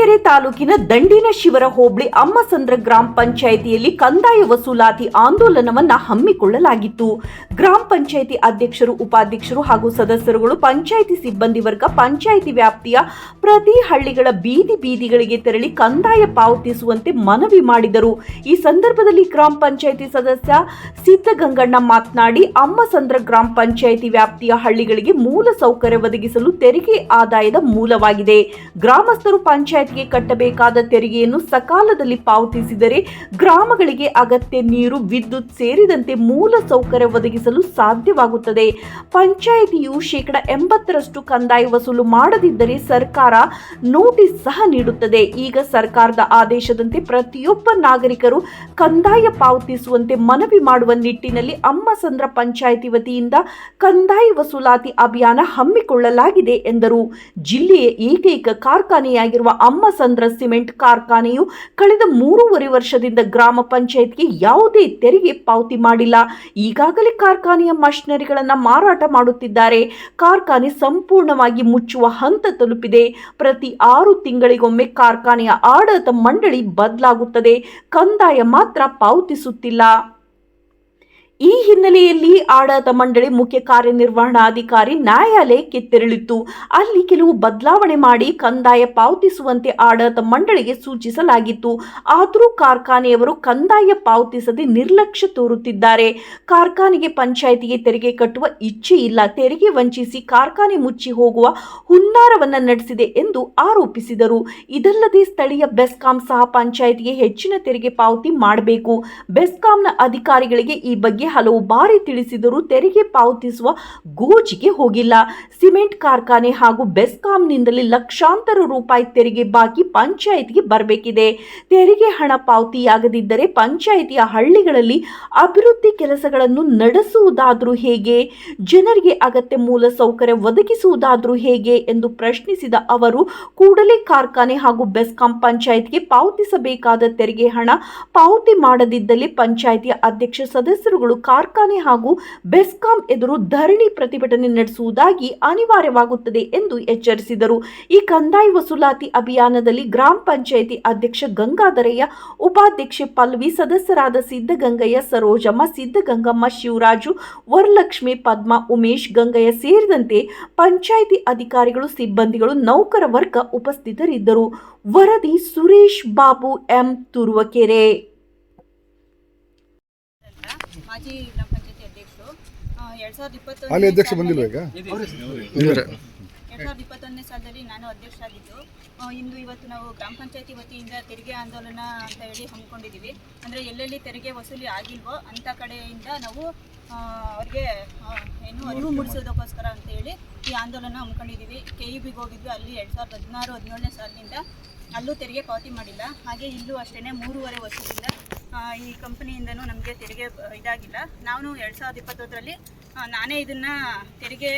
ತುರುವೇಕೆರೆ ತಾಲೂಕಿನ ದಂಡಿನ ಶಿವರ ಹೋಬಳಿ ಅಮ್ಮಸಂದ್ರ ಗ್ರಾಮ ಪಂಚಾಯಿತಿಯಲ್ಲಿ ಕಂದಾಯ ವಸೂಲಾತಿ ಆಂದೋಲನವನ್ನ ಹಮ್ಮಿಕೊಳ್ಳಲಾಗಿತ್ತು. ಗ್ರಾಮ ಪಂಚಾಯಿತಿ ಅಧ್ಯಕ್ಷರು, ಉಪಾಧ್ಯಕ್ಷರು ಹಾಗೂ ಸದಸ್ಯರುಗಳು, ಪಂಚಾಯಿತಿ ಸಿಬ್ಬಂದಿ ವರ್ಗ, ಪಂಚಾಯಿತಿ ವ್ಯಾಪ್ತಿಯ ಪ್ರತಿ ಹಳ್ಳಿಗಳ ಬೀದಿ ಬೀದಿಗಳಿಗೆ ತೆರಳಿ ಕಂದಾಯ ಪಾವತಿಸುವಂತೆ ಮನವಿ ಮಾಡಿದರು. ಈ ಸಂದರ್ಭದಲ್ಲಿ ಗ್ರಾಮ ಪಂಚಾಯಿತಿ ಸದಸ್ಯ ಸಿದ್ದಗಂಗಣ್ಣ ಮಾತನಾಡಿ, ಅಮ್ಮಸಂದ್ರ ಗ್ರಾಮ ಪಂಚಾಯಿತಿ ವ್ಯಾಪ್ತಿಯ ಹಳ್ಳಿಗಳಿಗೆ ಮೂಲ ಸೌಕರ್ಯ ಒದಗಿಸಲು ತೆರಿಗೆ ಆದಾಯದ ಮೂಲವಾಗಿದೆ. ಗ್ರಾಮಸ್ಥರು ಪಂಚಾಯತ್ಗೆ ಕಟ್ಟಬೇಕಾದ ತೆರಿಗೆಯನ್ನು ಸಕಾಲದಲ್ಲಿ ಪಾವತಿಸಿದರೆ ಗ್ರಾಮಗಳಿಗೆ ಅಗತ್ಯ ನೀರು, ವಿದ್ಯುತ್ ಸೇರಿದಂತೆ ಮೂಲ ಸೌಕರ್ಯ ಒದಗಿಸಲು ಸಾಧ್ಯವಾಗುತ್ತದೆ. ಪಂಚಾಯಿತಿಯು ಶೇಕಡ ಎಂಬತ್ತರಷ್ಟು ಕಂದಾಯ ವಸೂಲು ಮಾಡದಿದ್ದರೆ ಸರ್ಕಾರ ನೋಟಿಸ್ ಸಹ ನೀಡುತ್ತದೆ. ಈಗ ಸರ್ಕಾರದ ಆದೇಶದಂತೆ ಪ್ರತಿಯೊಬ್ಬ ನಾಗರಿಕರು ಕಂದಾಯ ಪಾವತಿಸುವಂತೆ ಮನವಿ ಮಾಡುವ ನಿಟ್ಟಿನಲ್ಲಿ ಅಮ್ಮಸಂದ್ರ ಪಂಚಾಯಿತಿ ವತಿಯಿಂದ ಕಂದಾಯ ವಸೂಲಾತಿ ಅಭಿಯಾನ ಹಮ್ಮಿಕೊಳ್ಳಲಾಗಿದೆ ಎಂದರು. ಜಿಲ್ಲೆಯ ಏಕೈಕ ಕಾರ್ಖಾನೆಯಾಗಿರುವ ಅಮ್ಮಸಂದ್ರ ಸಿಮೆಂಟ್ ಕಾರ್ಖಾನೆಯು ಕಳೆದ ಮೂರುವರೆ ವರ್ಷದಿಂದ ಗ್ರಾಮ ಪಂಚಾಯತ್ಗೆ ಯಾವುದೇ ತೆರಿಗೆ ಪಾವತಿ ಮಾಡಿಲ್ಲ. ಈಗಾಗಲೇ ಕಾರ್ಖಾನೆಯ ಮಷಿನರಿಗಳನ್ನು ಮಾರಾಟ ಮಾಡುತ್ತಿದ್ದಾರೆ. ಕಾರ್ಖಾನೆ ಸಂಪೂರ್ಣವಾಗಿ ಮುಚ್ಚುವ ಹಂತ ತಲುಪಿದೆ. ಪ್ರತಿ ಆರು ತಿಂಗಳಿಗೊಮ್ಮೆ ಕಾರ್ಖಾನೆಯ ಆಡಳಿತ ಮಂಡಳಿ ಬದಲಾಗುತ್ತದೆ. ಕಂದಾಯ ಮಾತ್ರ ಪಾವತಿಸುತ್ತಿಲ್ಲ. ಈ ಹಿನ್ನೆಲೆಯಲ್ಲಿ ಆಡಳಿತ ಮಂಡಳಿ ಮುಖ್ಯ ಕಾರ್ಯನಿರ್ವಹಣಾಧಿಕಾರಿ ನ್ಯಾಯಾಲಯಕ್ಕೆ ತೆರಳಿತ್ತು. ಅಲ್ಲಿ ಕೆಲವು ಬದಲಾವಣೆ ಮಾಡಿ ಕಂದಾಯ ಪಾವತಿಸುವಂತೆ ಆಡಳಿತ ಮಂಡಳಿಗೆ ಸೂಚಿಸಲಾಗಿತ್ತು. ಆದರೂ ಕಾರ್ಖಾನೆಯವರು ಕಂದಾಯ ಪಾವತಿಸದೆ ನಿರ್ಲಕ್ಷ್ಯ ತೋರುತ್ತಿದ್ದಾರೆ. ಕಾರ್ಖಾನೆಗೆ ಪಂಚಾಯಿತಿಗೆ ತೆರಿಗೆ ಕಟ್ಟುವ ಇಚ್ಛೆ ಇಲ್ಲ. ತೆರಿಗೆ ವಂಚಿಸಿ ಕಾರ್ಖಾನೆ ಮುಚ್ಚಿ ಹೋಗುವ ಹುನ್ನಾರವನ್ನು ನಡೆಸಿದೆ ಎಂದು ಆರೋಪಿಸಿದರು. ಇದಲ್ಲದೆ ಸ್ಥಳೀಯ ಬೆಸ್ಕಾಂ ಸಹ ಪಂಚಾಯಿತಿಗೆ ಹೆಚ್ಚಿನ ತೆರಿಗೆ ಪಾವತಿ ಮಾಡಬೇಕು. ಬೆಸ್ಕಾಂನ ಅಧಿಕಾರಿಗಳಿಗೆ ಈ ಬಗ್ಗೆ ಹಲವು ಬಾರಿ ತಿಳಿಸಿದರೂ ತೆರಿಗೆ ಪಾವತಿಸುವ ಗೋಜಿಗೆ ಹೋಗಿಲ್ಲ. ಸಿಮೆಂಟ್ ಕಾರ್ಖಾನೆ ಹಾಗೂ ಬೆಸ್ಕಾಂನಿಂದಲೇ ಲಕ್ಷಾಂತರ ರೂಪಾಯಿ ತೆರಿಗೆ ಬಾಕಿ ಪಂಚಾಯಿತಿಗೆ ಬರಬೇಕಿದೆ. ತೆರಿಗೆ ಹಣ ಪಾವತಿಯಾಗದಿದ್ದರೆ ಪಂಚಾಯಿತಿಯ ಹಳ್ಳಿಗಳಲ್ಲಿ ಅಭಿವೃದ್ಧಿ ಕೆಲಸಗಳನ್ನು ನಡೆಸುವುದಾದರೂ ಹೇಗೆ? ಜನರಿಗೆ ಅಗತ್ಯ ಮೂಲ ಸೌಕರ್ಯ ಒದಗಿಸುವುದಾದರೂ ಹೇಗೆ? ಎಂದು ಪ್ರಶ್ನಿಸಿದ ಅವರು, ಕೂಡಲೇ ಕಾರ್ಖಾನೆ ಹಾಗೂ ಬೆಸ್ಕಾಂ ಪಂಚಾಯತ್ಗೆ ಪಾವತಿಸಬೇಕಾದ ತೆರಿಗೆ ಹಣ ಪಾವತಿ ಮಾಡದಿದ್ದಲ್ಲಿ ಪಂಚಾಯಿತಿಯ ಅಧ್ಯಕ್ಷ ಸದಸ್ಯರುಗಳು ಕಾರ್ಖಾನೆ ಹಾಗೂ ಬೆಸ್ಕಾಂ ಎದುರು ಧರಣಿ ಪ್ರತಿಭಟನೆ ನಡೆಸುವುದಾಗಿ ಅನಿವಾರ್ಯವಾಗುತ್ತದೆ ಎಂದು ಎಚ್ಚರಿಸಿದರು. ಈ ಕಂದಾಯ ವಸೂಲಾತಿ ಅಭಿಯಾನದಲ್ಲಿ ಗ್ರಾಮ ಪಂಚಾಯಿತಿ ಅಧ್ಯಕ್ಷ ಗಂಗಾಧರಯ್ಯ, ಉಪಾಧ್ಯಕ್ಷೆ ಪಲ್ವಿ, ಸದಸ್ಯರಾದ ಸಿದ್ದಗಂಗಯ್ಯ ಸರೋಜಮ್ಮ ಸಿದ್ದಗಂಗಮ್ಮ ಶಿವರಾಜು, ವರಲಕ್ಷ್ಮಿ ಪದ್ಮ, ಉಮೇಶ್ ಗಂಗಯ್ಯ ಸೇರಿದಂತೆ ಪಂಚಾಯಿತಿ ಅಧಿಕಾರಿಗಳು, ಸಿಬ್ಬಂದಿಗಳು ನೌಕರ ವರ್ಗ ಉಪಸ್ಥಿತರಿದ್ದರು. ವರದಿ ಸುರೇಶ್ ಬಾಬು ಎಂ. ತುರುವಕೆರೆ. ಮಾಜಿ ಗ್ರಾಮ ಪಂಚಾಯತಿ ಅಧ್ಯಕ್ಷರು ಎರಡು ಸಾವಿರದ ಇಪ್ಪತ್ತೊಂದು ಹಾಲಿ ಅಧ್ಯಕ್ಷ ಬಂದಿಲ್ವ ಈಗ? ಎರಡು ಸಾವಿರದ ಇಪ್ಪತ್ತೊಂದನೇ ಸಾಲದಲ್ಲಿ ನಾನು ಅಧ್ಯಕ್ಷ ಆಗಿದ್ದು ಇಂದು ಇವತ್ತು ನಾವು ಗ್ರಾಮ ಪಂಚಾಯತಿ ವತಿಯಿಂದ ತೆರಿಗೆ ಆಂದೋಲನ ಅಂತ ಹೇಳಿ ಹಮ್ಮಿಕೊಂಡಿದ್ದೀವಿ. ಅಂದ್ರೆ ಎಲ್ಲೆಲ್ಲಿ ತೆರಿಗೆ ವಸೂಲಿ ಆಗಿಲ್ವೋ ಅಂತ ಕಡೆಯಿಂದ ನಾವು ಅವ್ರಿಗೆ ಏನು ಅರಿವು ಮೂಡಿಸೋದಕ್ಕೋಸ್ಕರ ಅಂತ ಹೇಳಿ ಈ ಆಂದೋಲನ ಹಮ್ಮಿಕೊಂಡಿದ್ದೀವಿ. ಕೆ ಇ ಬಿಗೆ ಹೋಗಿದ್ವಿ. ಅಲ್ಲಿ ಎರಡು ಸಾವಿರದ ಹದಿನಾರು ಹದಿನೇಳನೇ ಸಾಲಿನಿಂದ ಅಲ್ಲೂ ತೆರಿಗೆ ಪಾವತಿ ಮಾಡಿಲ್ಲ. ಹಾಗೆ ಇಲ್ಲೂ ಅಷ್ಟೇ ಮೂರುವರೆ ವರ್ಷದಿಂದ ಈ ಕಂಪನಿಯಿಂದನೂ ನಮಗೆ ತೆರಿಗೆ ಇದಾಗಿಲ್ಲ. ನಾನು ಎರಡು ಸಾವಿರದ ಇಪ್ಪತ್ತೊಂದರಲ್ಲಿ ನಾನೇ ಇದನ್ನು ತೆರಿಗೆ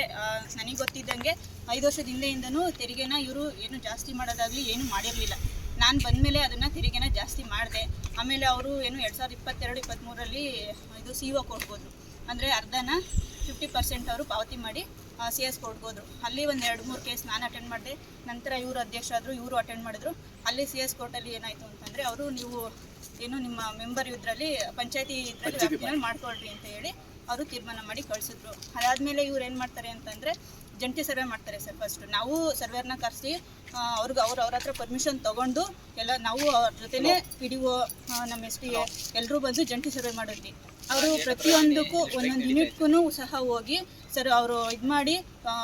ನನಗೆ ಗೊತ್ತಿದ್ದಂಗೆ ಐದು ವರ್ಷದ ಹಿಂದೆಯಿಂದನೂ ತೆರಿಗೆನ ಇವರು ಏನು ಜಾಸ್ತಿ ಮಾಡೋದಾಗಲಿ ಏನು ಮಾಡಿರಲಿಲ್ಲ. ನಾನು ಬಂದಮೇಲೆ ಅದನ್ನು ತೆರಿಗೆನ ಜಾಸ್ತಿ ಮಾಡಿದೆ. ಆಮೇಲೆ ಅವರು ಏನು ಎರಡು ಸಾವಿರದ ಇಪ್ಪತ್ತೆರಡು ಇಪ್ಪತ್ತ್ಮೂರರಲ್ಲಿ ಇದು ಸಿ ಒ ಕೊಡ್ಬೋದು. ಅಂದರೆ ಅರ್ಧನ ಫಿಫ್ಟಿ ಪರ್ಸೆಂಟ್ ಅವರು ಪಾವತಿ ಮಾಡಿ ಸಿ ಎಸ್ ಕೊಡ್ಬೋದು. ಅಲ್ಲಿ ಒಂದು ಎರಡು, ಮೂರು ಕೇಸ್ ನಾನು ಅಟೆಂಡ್ ಮಾಡಿದೆ. ನಂತರ ಇವರು ಅಧ್ಯಕ್ಷರಾದರು, ಇವರು ಅಟೆಂಡ್ ಮಾಡಿದ್ರು. ಅಲ್ಲಿ ಸಿ ಎಸ್ ಕೋರ್ಟಲ್ಲಿ ಏನಾಯಿತು ಅಂತಂದರೆ, ಅವರು ನೀವು ಏನು ನಿಮ್ಮ ಮೆಂಬರ್ ಇದರಲ್ಲಿ ಪಂಚಾಯತಿ ಇದರಲ್ಲಿ ವ್ಯಾಪ್ತಿನಲ್ಲಿ ಮಾಡ್ಕೊಳ್ರಿ ಅಂತ ಹೇಳಿ ಅವರು ತೀರ್ಮಾನ ಮಾಡಿ ಕಳಿಸಿದ್ರು. ಅದಾದಮೇಲೆ ಇವ್ರು ಏನು ಮಾಡ್ತಾರೆ ಅಂತಂದರೆ ಜಂಟಿ ಸರ್ವೆ ಮಾಡ್ತಾರೆ ಸರ್ ಫಸ್ಟ್ ನಾವು ಸರ್ವೇರ್ನ ಕರೆಸಿ ಅವ್ರಿಗೆ ಅವ್ರು ಅವ್ರ ಹತ್ರ ಪರ್ಮಿಷನ್ ತಗೊಂಡು ಎಲ್ಲ ನಾವು ಅವ್ರ ಜೊತೆನೇ ಪಿ ಡಿ ಒ ನಮ್ಮ ಎಸ್ ಟಿ ಎಲ್ಲರೂ ಬಂದು ಜಂಟಿ ಸರ್ವೆ ಮಾಡಿದ್ವಿ. ಅವರು ಪ್ರತಿಯೊಂದಕ್ಕೂ ಒಂದೊಂದು ಯೂನಿಟ್ಗೂ ಸಹ ಹೋಗಿ ಸರ್ ಅವರು ಇದು ಮಾಡಿ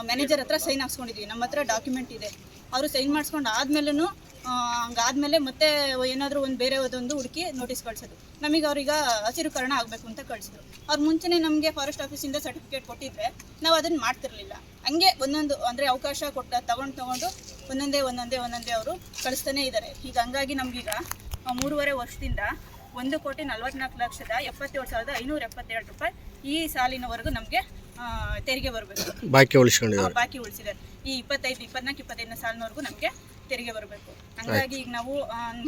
ಮ್ಯಾನೇಜರ್ ಹತ್ರ ಸೈನ್ ಹಾಕ್ಸ್ಕೊಂಡಿದ್ವಿ. ನಮ್ಮ ಹತ್ರ ಡಾಕ್ಯುಮೆಂಟ್ ಇದೆ. ಅವರು ಸೈನ್ ಮಾಡಿಸ್ಕೊಂಡು ಆದ್ಮೇಲೂ ಹಂಗಾದ್ಮೇಲೆ ಮತ್ತೆ ಏನಾದರೂ ಒಂದು ಬೇರೆ ಒಂದು ಹುಡುಕಿ ನೋಟಿಸ್ ಕಳ್ಸೋದು. ನಮಗೆ ಅವ್ರೀಗ ಹಸಿರುಕರಣ ಆಗಬೇಕು ಅಂತ ಕಳಿಸಿದ್ರು. ಅವ್ರು ಮುಂಚೆನೇ ನಮಗೆ ಫಾರೆಸ್ಟ್ ಆಫೀಸಿಂದ ಸರ್ಟಿಫಿಕೇಟ್ ಕೊಟ್ಟಿದ್ರೆ ನಾವು ಅದನ್ನು ಮಾಡ್ತಿರಲಿಲ್ಲ. ಹಂಗೆ ಒಂದೊಂದು ಅಂದರೆ ಅವಕಾಶ ಕೊಟ್ಟ ತಗೊಂಡು ತಗೊಂಡು ಒಂದೊಂದೇ ಒಂದೊಂದೇ ಒಂದೊಂದೇ ಅವರು ಕಳಿಸ್ತಾನೇ ಇದ್ದಾರೆ ಈಗ ಹಂಗಾಗಿ ನಮಗೀಗ ಮೂರುವರೆ ವರ್ಷದಿಂದ ಒಂದು ಕೋಟಿ ನಲ್ವತ್ನಾಲ್ಕು ಲಕ್ಷದ ಎಪ್ಪತ್ತೇಳು ಸಾವಿರದ ಐನೂರ ಎಪ್ಪತ್ತೇಳು ರೂಪಾಯಿ ಈ ಸಾಲಿನವರೆಗೂ ನಮಗೆ ತೆರಿಗೆ ಬರಬೇಕು. ಬಾಕಿ ಉಳಿಸ್ಕೊಂಡಿದ್ದಾರೆ. ಬಾಕಿ ಉಳಿಸಿದ್ದಾರೆ. ಈ ಇಪ್ಪತ್ತೈದು ಇಪ್ಪತ್ನಾಲ್ಕು ಇಪ್ಪತ್ತೈದನೇ ಸಾಲಿನವರೆಗೂ ನಮಗೆ ತೆರಿಗೆ ಬರಬೇಕು. ಹಂಗಾಗಿ ಈಗ ನಾವು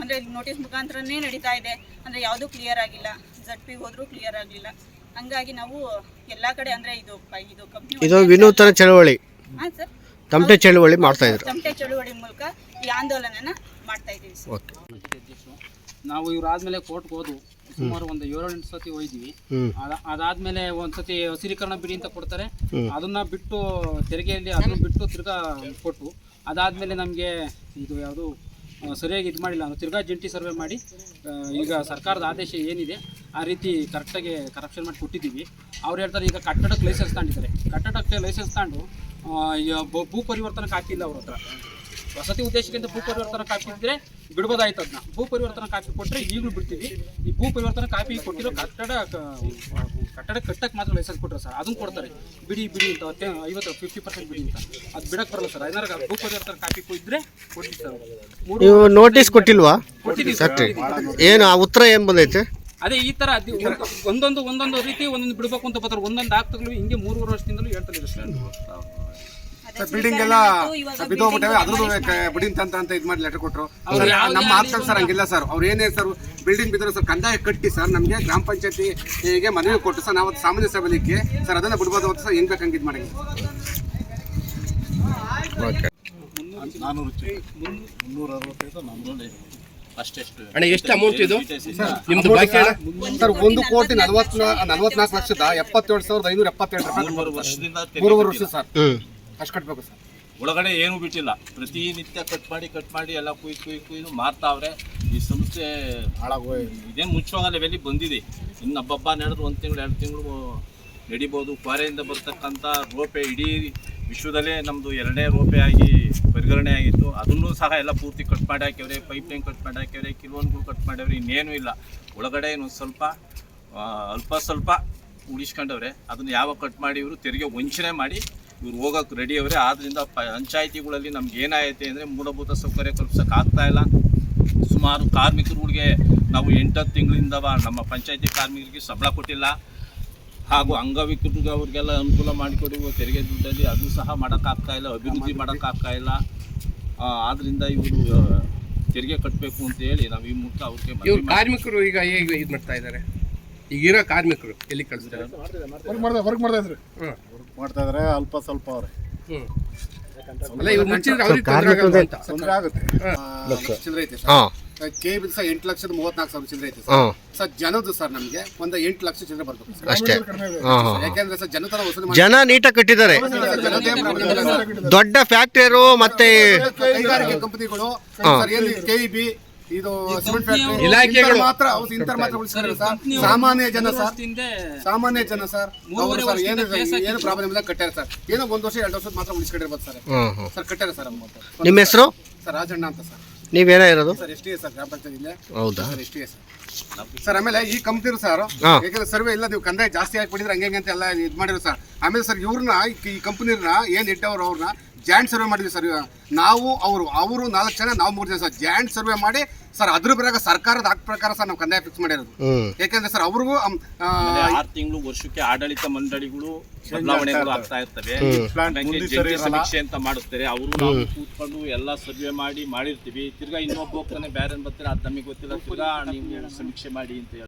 ಅಂದರೆ ನೋಟಿಸ್ ಮುಖಾಂತರನೇ ನಡೀತಾ ಇದೆ. ಅಂದರೆ ಯಾವುದೂ ಕ್ಲಿಯರ್ ಆಗಿಲ್ಲ. ಜಡ್ ಪಿಗೆ ಹೋದರೂ ಕ್ಲಿಯರ್ ಆಗಲಿಲ್ಲ. ಹಂಗಾಗಿ ನಾವು ಎಲ್ಲ ಕಡೆ ಅಂದ್ರೆ ಇದು ಇದು ಕಂಪ್ನಿ ಇದು ವಿನೂತನ ಚಳವಳಿ. ಹಾಂ ಸರ್ ತಮಟೆ ಚಳವಳಿ ಮಾಡ್ತಾ ಇದ್ರು. ತಮಟೆ ಚಳುವಳಿ ಮೂಲಕ ಈ ಆಂದೋಲನನ ಮಾಡ್ತಾ ಇದ್ದೀವಿ ಸರ್ ಓಕೆ. ಅಧ್ಯಕ್ಷರು. ನಾವು ಇವರಾದ್ಮೇಲೆ ಕೋರ್ಟ್ಗೆ ಹೋದ್ವು. ಸುಮಾರು ಒಂದು ಏಳು ಎಂಟು ಸತಿ ಹೋಯ್ದಿವಿ ಅದಾದ್ಮೇಲೆ ಒಂದ್ಸತಿ ಹಸಿರೀಕರಣ ಬಿಡಿ ಅಂತ ಕೊಡ್ತಾರೆ. ಅದನ್ನ ಬಿಟ್ಟು ತೆರಿಗೆಯಲ್ಲಿ ಅದನ್ನ ಬಿಟ್ಟು ತಿರ್ಗಾ ಕೊಟ್ಟು ಅದಾದ್ಮೇಲೆ ನಮಗೆ ಇದು ಯಾವುದು ಸರಿಯಾಗಿ ಇದು ಮಾಡಿಲ್ಲ. ನಾವು ತಿರ್ಗಾ ಜಂಟಿ ಸರ್ವೆ ಮಾಡಿ ಈಗ ಸರ್ಕಾರದ ಆದೇಶ ಏನಿದೆ ಆ ರೀತಿ ಕರೆಕ್ಟಾಗಿ ಕರಪ್ಷನ್ ಮಾಡಿ ಕೊಟ್ಟಿದ್ದೀವಿ. ಅವ್ರು ಹೇಳ್ತಾರೆ ಈಗ ಕಟ್ಟಡಕ್ಕೆ ಲೈಸೆನ್ಸ್ ತಗೊಂಡಿದ್ದಾರೆ. ಕಟ್ಟಡಕ್ಕೆ ಲೈಸೆನ್ಸ್ ತಗೊಂಡು ಭೂ- ಪರಿವರ್ತನೆ ಹಾಕಿಲ್ಲ ಅವ್ರ ಹತ್ರ. ವಸತಿ ಉದ್ದೇಶಕ್ಕಿಂತ ಭೂ ಪರಿವರ್ತನಾ ಕಾಪಿ ಇದ್ರೆ ಬಿಡ್ಬೋದಾಯ್ತು ಅದನ್ನ ಭೂ ಪರಿವರ್ತನಾ ಕಾಪಿ ಕೊಟ್ಟರೆ ಈಗಲೂ ಬಿಡ್ತೀವಿ. ಈ ಭೂ ಪರಿವರ್ತನಾ ಕಾಪಿ ಕೊಟ್ಟಿರೋ ಕಟ್ಟಡ ಕಟ್ಟಡ ಕಟ್ಟಕ್ಕೆ ಮಾತ್ರ ಲೈಸೆನ್ಸ್ ಕೊಟ್ಟರು ಸರ್. ಅದನ್ನು ಕೊಡ್ತಾರೆ. ಬಿಡಿ ಬಿಡಿ ಅಂತ ಐವತ್ತು ಫಿಫ್ಟಿ ಪರ್ಸೆಂಟ್ ಬಿಡಿ ಅಂತ. ಅದು ಬಿಡಕ್ಕೆ ಬರಲ್ಲ ಸರ್. ಏನಾರ ಭೂ ಪರಿವರ್ತನಾ ಕಾಪಿ ಕೊಟ್ಟಿದ್ರೆ ಕೊಡ್ತೀವಿ ಸರ್. ನೀವು ನೋಟಿಸ್ ಕೊಟ್ಟಿಲ್ವಾ? ಏನು ಆ ಉತ್ತರ ಏನು ಬಂದೈತೆ? ಅದೇ ಈ ತರ ಒಂದೊಂದು ಒಂದೊಂದು ರೀತಿ ಒಂದೊಂದು ಬಿಡಬೇಕು ಅಂತ ಬರ್ತಾರೆ. ಒಂದೊಂದು ಆಗ್ತಗಳು ಹಿಂಗೆ ಮೂರುವರೆ ವರ್ಷದಿಂದಲೂ ಹೇಳ್ತಾರೆ ಸರ್ ಬಿಲ್ಡಿಂಗ್ ಎಲ್ಲ ಬಿದ್ದೋಗ್ಬಿಟ್ಟವೆ ಅದ್ರದ್ದು ಬಿಡಿಂಗ್ ತಂತ ಅಂತ ಇದು ಮಾಡಿ ಲೆಟರ್ ಕೊಟ್ಟರು ನಮ್ಮ ಆಪ್ಷನ್ ಸರ್ ಹಂಗಿಲ್ಲ ಸರ್ ಅವ್ರು ಏನೇ ಸರ್ ಬಿಲ್ಡಿಂಗ್ ಬಿದ್ದರೆ ಸರ್ ಕಂದಾಯ ಕಟ್ಟಿ ಸರ್ ನಮಗೆ ಗ್ರಾಮ ಪಂಚಾಯತಿ ಹೇಗೆ ಮನವಿ ಕೊಟ್ಟು ಸರ್ ನಾವು ಅದು ಸಾಮಾನ್ಯ ಸಭೆಲಿಕ್ಕೆ ಸರ್ ಅದನ್ನ ಬಿಡ್ಬೋದು ಅಂತ ಸರ್ ಹೆಂಗ್ ಬೇಕಂಗೆ ಇದು ಮಾಡಿ. ಅಷ್ಟೇ ಅಣ್ಣ ಎಷ್ಟು ಅಮೌಂಟ್ ಇದು? ನಿಮ್ದು ಬಾಕಿ ಸರ್ ಒಂದು ಕೋಟಿ ನಲವತ್ನ ನಲವತ್ನಾಲ್ಕು ಲಕ್ಷದ ಎಪ್ಪತ್ತೇಳು ಸಾವಿರದ ಐನೂರ ಎಪ್ಪತ್ತೆರಡು ರೂಪಾಯಿ. ಮೂರುವರೆ ವರ್ಷದಿಂದ ಮೂರುವರೆ ವರ್ಷ ಸರ್ ಅಷ್ಟು ಕಟ್ಬೇಕು ಸರ್. ಒಳಗಡೆ ಏನು ಬಿಟ್ಟಿಲ್ಲ. ಪ್ರತಿನಿತ್ಯ ಕಟ್ ಮಾಡಿ ಕಟ್ ಮಾಡಿ ಎಲ್ಲ ಕುಯ್ ಕುಯ್ ಕುಯ್ದು ಮಾರ್ತಾವ್ರೆ. ಈ ಸಂಸ್ಥೆ ಇದೇನು ಮುಚ್ಚುವಾಗ ಲೆವೆಲ್ಲಿ ಬಂದಿದೆ. ಇನ್ನು ಹಬ್ಬಬ್ಬ ನಡೆದು ಒಂದು ತಿಂಗಳು, ಎರಡು ತಿಂಗಳು ನಡಿಬೋದು. ಕ್ವಾರೆಯಿಂದ ಬರ್ತಕ್ಕಂಥ ರೋಪೆ ಇಡೀ ವಿಶ್ವದಲ್ಲೇ ನಮ್ಮದು ಎರಡನೇ ರೋಪೆ ಆಗಿ ಪರಿಗಣನೆ ಆಗಿತ್ತು. ಅದನ್ನು ಸಹ ಎಲ್ಲ ಪೂರ್ತಿ ಕಟ್ ಮಾಡಿ ಹಾಕ್ಯವ್ರೆ ಪೈಪ್ ಲೈನ್ ಕಟ್ ಮಾಡಿ ಹಾಕ್ಯವ್ರೆ ಕಿಲೋನ್ಗಳು ಕಟ್ ಮಾಡ್ಯವ್ರೆ ಇನ್ನೇನು ಇಲ್ಲ. ಒಳಗಡೆ ಒಂದು ಸ್ವಲ್ಪ ಅಲ್ಪ ಸ್ವಲ್ಪ ಉಳಿಸ್ಕೊಂಡವ್ರೆ. ಅದನ್ನು ಯಾವಾಗ ಕಟ್ ಮಾಡಿ ಇವರು ತೆರಿಗೆ ವಂಚನೆ ಮಾಡಿ ಇವ್ರು ಹೋಗಕ್ಕೆ ರೆಡಿ ಅವರೇ. ಆದ್ದರಿಂದ ಪಂಚಾಯಿತಿಗಳಲ್ಲಿ ನಮ್ಗೆ ಏನಾಗೈತೆ ಅಂದರೆ ಮೂಲಭೂತ ಸೌಕರ್ಯ ಕಲ್ಪಿಸೋಕೆ ಆಗ್ತಾ ಇಲ್ಲ. ಸುಮಾರು ಕಾರ್ಮಿಕರುಗಳಿಗೆ ನಾವು ಎಂಟತ್ತು ತಿಂಗಳಿಂದ ನಮ್ಮ ಪಂಚಾಯಿತಿ ಕಾರ್ಮಿಕರಿಗೆ ಸಂಬಳ ಕೊಟ್ಟಿಲ್ಲ. ಹಾಗೂ ಅಂಗವಿಕಲರಿಗೆ ಅವ್ರಿಗೆಲ್ಲ ಅನುಕೂಲ ಮಾಡಿಕೊಡಿ ತೆರಿಗೆ ದುಡ್ಡಲ್ಲಿ ಅದು ಸಹ ಮಾಡೋಕ್ಕಾಗ್ತಾ ಇಲ್ಲ ಅಭಿವೃದ್ಧಿ ಮಾಡೋಕ್ಕಾಗ್ತಾ ಇಲ್ಲ. ಆದ್ದರಿಂದ ಇವರು ತೆರಿಗೆ ಕಟ್ಟಬೇಕು ಅಂತ ಹೇಳಿ ನಾವು ಈ ಮೂಲಕ ಅವ್ರಿಗೆ ಕಾರ್ಮಿಕರು ಈಗ ಹೇಗೆ ಇದು ಮಾಡ್ತಾ ಇದ್ದಾರೆ ಈಗಿರೋ ಕಾರ್ಮಿಕರು ಎಲ್ಲಿ ಕಳಿಸ್ತಾರೆ? ವರ್ಕ್ ಮಾಡ್ತಾ ಇದ್ರು ಅಲ್ಪ ಸ್ವಲ್ಪ ಅವ್ರೆ. ತೊಂದರೆ ಆಗುತ್ತೆ. ಚಿಲ್ಲರೆ ಐತೆ ಸರ್. ಕೆ ಬಿ ಸರ್ ಎಂಟು ಲಕ್ಷದ ಮೂವತ್ನಾಲ್ಕು ಸಾವಿರ ಚಿಲ್ಲರೆ ಐತೆ ಸರ್. ಸರ್ ಜನದ್ದು ಸರ್ ನಮಗೆ ಒಂದು ಎಂಟು ಲಕ್ಷ ಚಿಲ್ಲರೆ ಬರ್ತದೆ ಸರ್. ಅಷ್ಟೇ. ಯಾಕೆಂದ್ರೆ ಸರ್ ಜನತನ ವಸೂಲಿ ಮಾಡಿ ಜನ ನೀಟಾಗಿ ಕಟ್ಟಿದ್ದಾರೆ. ಜನತೆ problem ಇಲ್ಲ ಸರ್. ದೊಡ್ಡ ಫ್ಯಾಕ್ಟ್ರಿಯರು ಮತ್ತೆ ಕೈಗಾರಿಕೆ ಕಂಪನಿಗಳು ಸರ್ ಏನು ಕೆ ಬಿ ಇದು ಸಿಮೆಂಟ್ ಫ್ಯಾಕ್ಟರಿ ಇಲಾಖೆಗಳು. ಮಾತ್ರ ಅವ್ರು ಇಂತರ ಮಾತ್ರ ಉಳಿಸ್ತಾರೆ ಸರ್. ಸಾಮಾನ್ಯ ಜನ ಸರ್. ಸಾಮಾನ್ಯ ಜನ ಸರ್. ಮೂರು ಸರ್ ಏನು ಏನು ಪ್ರಾಬ್ಲಮ್ ಇಲ್ಲ ಕಟ್ಟಾರೆ ಸರ್. ಏನೋ ಒಂದು ವರ್ಷ ಎರಡು ವರ್ಷದ ಮಾತ್ರ ಉಳಿಸ್ಕೊಂಡಿರ್ಬೋದು ಸರ್. ಸರ್ ಕಟ್ಟಾರೆ ಸರ್ ನಿಮ್ಮ ಹೆಸರು? ಸರ್ ರಾಜಣ್ಣ ಅಂತ ಸರ್. ನೀವೇನ ಇರೋದು? ಸರ್ ಎಸ್ ಸರ್ ಗ್ರಾಮ ಪಂಚಾಯತಿಂದ ಹೌದಾ? ಸರ್ ಎಷ್ಟೇ ಟಿ ಸರ್. ಆಮೇಲೆ ಈ ಕಂಪ್ನಿ ಸರ್. ಯಾಕಂದ್ರೆ ಸರ್ವೆ ಇಲ್ಲ ನೀವು ಕಂದಾಯ ಜಾಸ್ತಿ ಹಾಕ್ಬಿಟ್ಟಿದ್ರೆ ಹಂಗೆ ಹಂಗೆ ಅಂತ ಎಲ್ಲ ಇದು ಮಾಡಿರೋ ಸರ್. ಆಮೇಲೆ ಸರ್ ಇವ್ರನ್ನ ಈ ಕಂಪ್ನಿರ್ನ ಏನು ಇಟ್ಟವ್ರು ಅವ್ರನ್ನ ಜಾಯಿಂಟ್ ಸರ್ವೆ ಮಾಡಿದ್ವಿ ಸರ್. ನಾವು ಅವರು ಅವರು ನಾಲ್ಕು ಜನ ನಾವು ಮೂರು ಜನ ಸರ್ ಜಾಯಿಂಟ್ ಸರ್ವೆ ಮಾಡಿ ಸರ್ ಅದ್ರ ಬರಾಗ ಸರ್ಕಾರದ ಆಕ್ಟ್ ಪ್ರಕಾರ ಸರ್ ನಾವು ಕಂದಾಯ ಫಿಕ್ಸ್ ಮಾಡಿರೋದು. ಯಾಕಂದ್ರೆ ಸರ್ ಅವ್ರಿಗೂ ಆರ್ ತಿಂಗಳು ವರ್ಷಕ್ಕೆ ಆಡಳಿತ ಮಂಡಳಿಗಳು ಬದಲಾವಣೆಗಳು ಆಗ್ತಾ ಇರ್ತವೆ. ಜಂಟಿ. ಸಮೀಕ್ಷೆ ಅಂತ ಮಾಡಿಸ್ತಾರೆ ಅವರು ನಾವು ಕೂತ್ಕೊಂಡು ಎಲ್ಲ ಸರ್ವೆ ಮಾಡಿ ಮಾಡಿರ್ತೀವಿ. ತಿರ್ಗಾ ಇನ್ನೊಬ್ಬ ಹೋಗ್ತಾನೆ ಬೇರೆ ಬರ್ತಾರೆ. ಅದು ನಮಗೆ ಗೊತ್ತಿಲ್ಲ. ತಿರ್ಗಾ ನೀವು ಸಮೀಕ್ಷೆ ಮಾಡಿ ಅಂತ ಹೇಳಿ